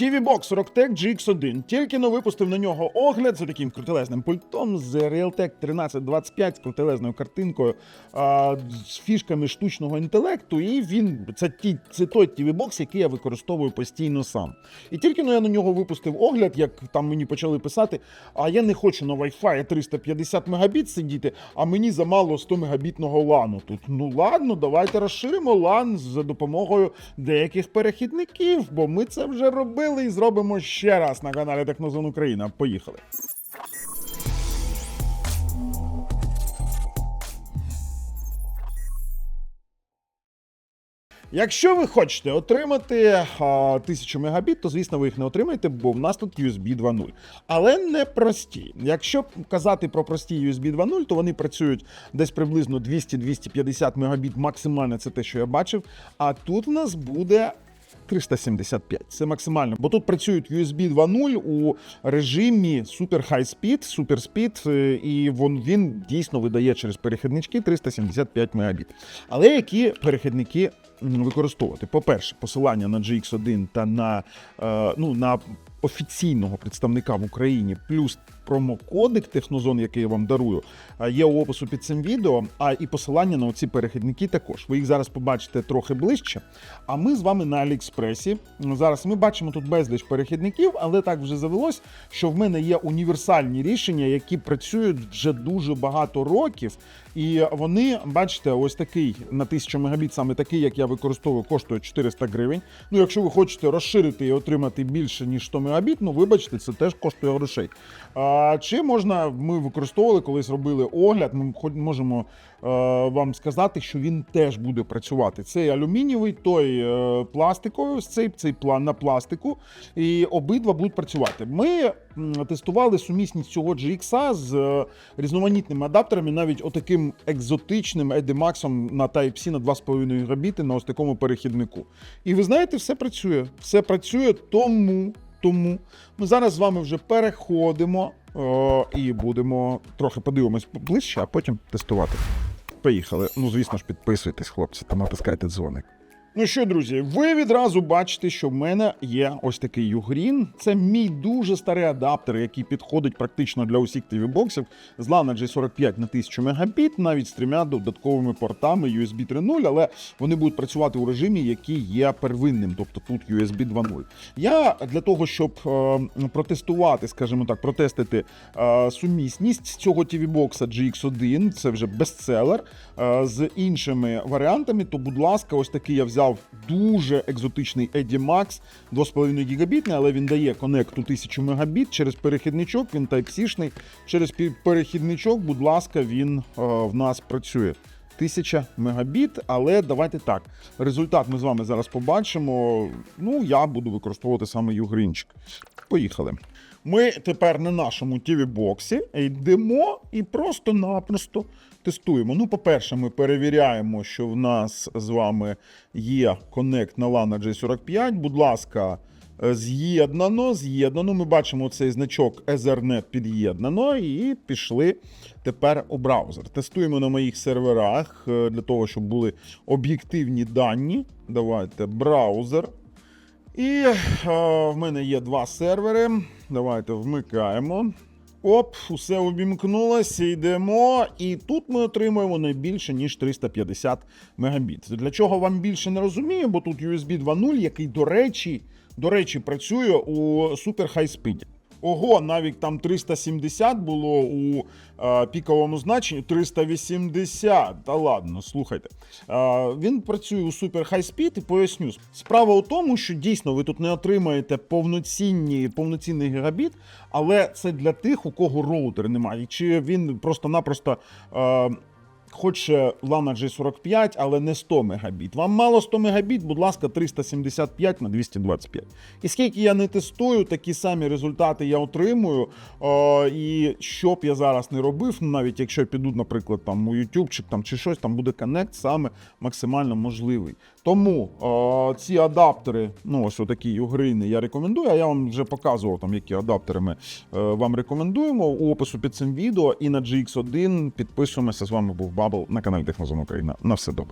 TV Box Rocktech GX1 тільки но випустив на нього огляд за таким крутелезним пультом з Realtek 1325 з крутелезною картинкою а, з фішками штучного інтелекту. І він це ті це той TV Box, який я використовую постійно сам. І тільки но я на нього випустив огляд, як там мені почали писати: а я не хочу на Wi-Fi 350 мегабіт сидіти, а мені замало 100 мегабітного лану тут. Ну ладно, давайте розширимо лан за допомогою деяких перехідників, бо ми це вже робили і зробимо ще раз на каналі Технозон Україна. Поїхали. Якщо ви хочете отримати а, 1000 мегабіт, то звісно ви їх не отримаєте, бо в нас тут USB 2.0. Але не прості. Якщо казати про прості USB 2.0, то вони працюють десь приблизно 200-250 мегабіт. Максимально це те, що я бачив. А тут в нас буде 375. Це максимально. Бо тут працюють USB 2.0 у режимі Super High Speed, Super Speed, е, і він, він дійсно видає через перехіднички 375 Мбіт. Але які перехідники використовувати? По-перше, посилання на GX1 та на, е, ну, на офіційного представника в Україні, плюс промокодик Технозон, який я вам дарую, є у опису під цим відео. А і посилання на оці перехідники також. Ви їх зараз побачите трохи ближче. А ми з вами на Аліекспресі. Зараз ми бачимо тут безліч перехідників, але так вже завелось, що в мене є універсальні рішення, які працюють вже дуже багато років. І вони, бачите, ось такий на 1000 мегабіт, саме такий, як я використовую, коштує 400 гривень. Ну, якщо ви хочете розширити і отримати більше ніж 100 мегабіт, ну вибачте, це теж коштує грошей. А, чи можна ми використовували, колись робили огляд? Ми можемо е, вам сказати, що він теж буде працювати. Цей алюмінієвий, той е, пластиковий, цей, цей план на пластику, і обидва будуть працювати. Ми тестували сумісність цього GX з е, різноманітними адаптерами, навіть отаким екзотичним EDMAX на Type-C на 2,5 габіти на ось такому перехіднику. І ви знаєте, все працює. Все працює, тому. Тому ми зараз з вами вже переходимо о, і будемо трохи подивимось ближче, а потім тестувати. Поїхали. Ну, звісно ж, підписуйтесь, хлопці, та натискайте дзвоник. Ну що, друзі, ви відразу бачите, що в мене є ось такий Югрін. Це мій дуже старий адаптер, який підходить практично для усіх TV-боксів з LAN G45 на 1000 Мбіт, навіть з трьома додатковими портами USB 3.0, але вони будуть працювати у режимі, який є первинним, тобто тут USB 2.0. Я для того, щоб е, протестувати, скажімо так, протестити е, сумісність цього TV-бокса GX1, це вже бестселер, е, з іншими варіантами, то, будь ласка, ось такий я взяв дуже екзотичний EDMAX 2,5 гігабітний, але він дає коннекту 1000 мегабіт через перехідничок, він Type-C-шний. Через перехідничок, будь ласка, він е, в нас працює. 1000 мегабіт, але давайте так. Результат ми з вами зараз побачимо. Ну, я буду використовувати саме Югрінчик. Поїхали. Ми тепер на нашому TV-боксі йдемо і просто-напросто тестуємо. Ну, по-перше, ми перевіряємо, що в нас з вами є коннект на LAN G45. Будь ласка, з'єднано, з'єднано. Ми бачимо цей значок Ethernet під'єднано і пішли тепер у браузер. Тестуємо на моїх серверах е, для того, щоб були об'єктивні дані. Давайте браузер. І е, в мене є два сервери. Давайте вмикаємо. Оп, усе увімкнулося, йдемо. І тут ми отримуємо не більше, ніж 350 мегабіт. Для чого вам більше не розумію, бо тут USB 2.0, який, до речі, до речі, працює у Super High Speed. Ого, навіть там 370 було у е, піковому значенні 380. Та ладно, слухайте. Е, він працює у Super High Speed і поясню. Справа у тому, що дійсно ви тут не отримаєте повноцінні, повноцінний гігабіт, але це для тих, у кого роутер немає. Чи він просто-напросто. Е, Хоче LAN G45, але не 100 Мбіт. Вам мало 100 Мбіт, будь ласка, 375 на 225. І скільки я не тестую, такі самі результати я отримую. О, і що б я зараз не робив, навіть якщо я піду, наприклад, там у YouTube там, чи щось, там буде коннект саме максимально можливий. Тому о, ці адаптери, ну ось отакі югрини, я рекомендую. А я вам вже показував, там, які адаптери ми е, вам рекомендуємо у опису під цим відео. І на GX1 підписуємося. З вами був Бабл на каналі Технозон Україна. На все добре.